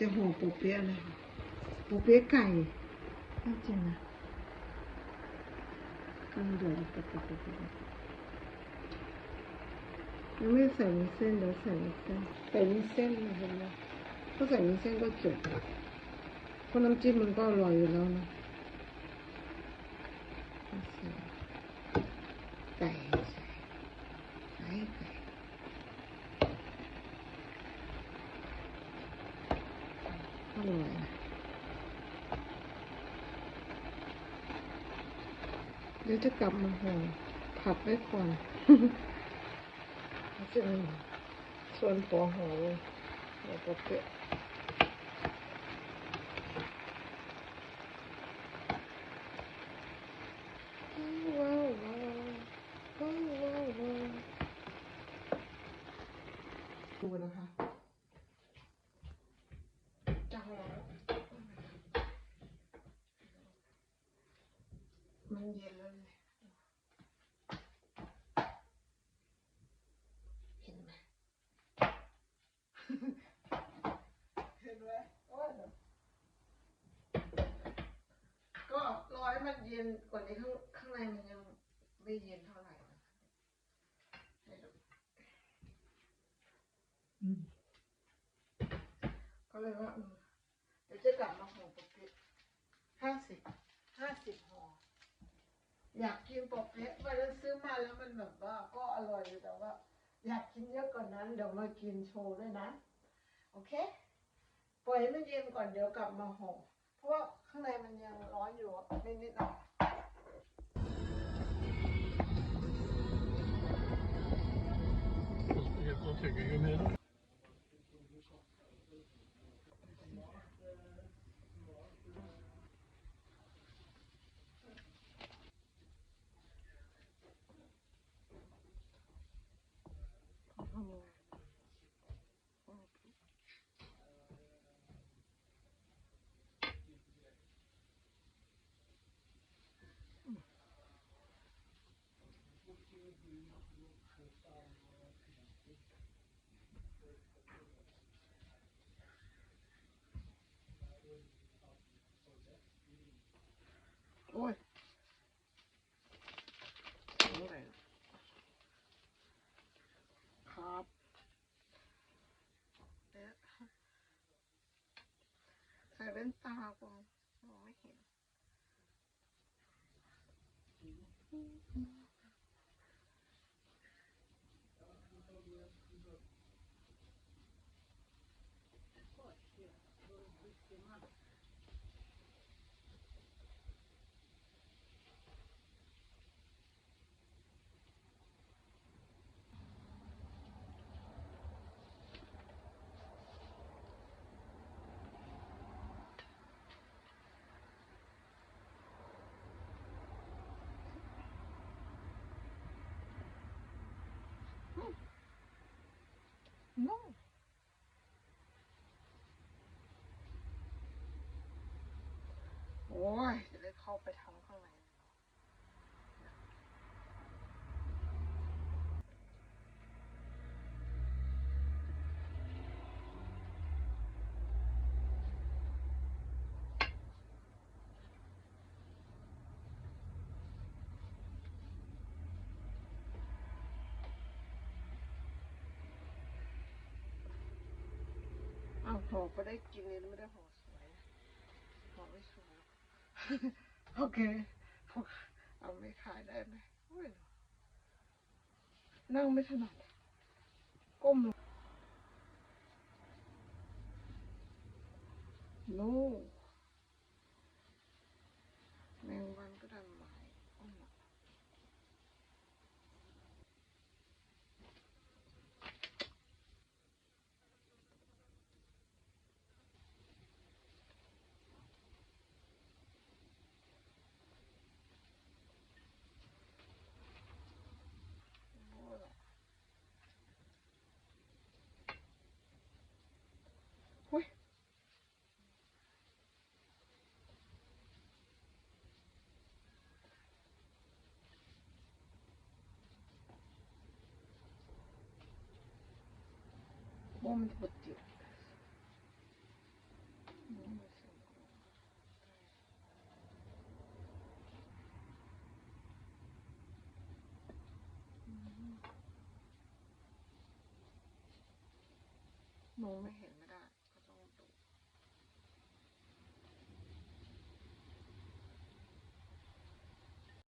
จะห่อปูเปี๊ยะเลยค่ะปูเปี๊ยะไก่น่าจริงนะกันเดือดปุ๊บปุ๊บปุ๊บปุ๊บยังไม่ใส่วุ้นเส้นเดี๋ยวใส่วุ้นเส้นใส่วุ้นเส้นนะเห็นไหมก็ใส่วุ้นเส้นก็จบเพราะน้ำจิ้มมันก็อร่อยอยู่แล้วนะใส่ไก่ใส่ใส่ไก่ อร่อยเดี๋ยวจะกลับมาห่อผัดไว้ก่อนจะมีส่วนตัวห่อเลยแล้วก็เปะว้าวว้าวว้าวว้าวว้าวดูนะคะห่อมันเย็นแล้วเลยเห็นไหม เห็นไหมโอ้ยก็รอให้มัน เย็นกว่านี้ข้างข้างในมันยังไม่เย็นเท่าไหร่นะคะให้ดูอืมก็เลยว่าอืมเดี๋ยวจะกลับมาห่อปกติห้าสิบห้าสิบห่ออยากกินปกเป๊ะวันนั้นซื้อมาแล้วมันแบบว่าก็อร่อยอยู่แต่ว่า อยากกินเยอะกว่านั้น เดี๋ยวมากินโชว์ด้วยนะ โอเค ปล่อยให้มันเย็นก่อนเดี๋ยวกลับมาห่อ เพราะว่าข้างในมันยังร้อนอยู่นิดนิดๆหน่อย Jag får tycka ju mer. โอ้ยอะไรครับเดี๋ยวใส่แว่นตาก่อนมองไม่เห็น No โอ้ ยจะได้เข้าไปทำข้างในอ้าวหอก็ได้กินเลยไม่ได้หอ โอเคเอาไม่ขายได้ไหมยนั่งไม่ถนัดก้มลงโน่ homens botiques. Moment.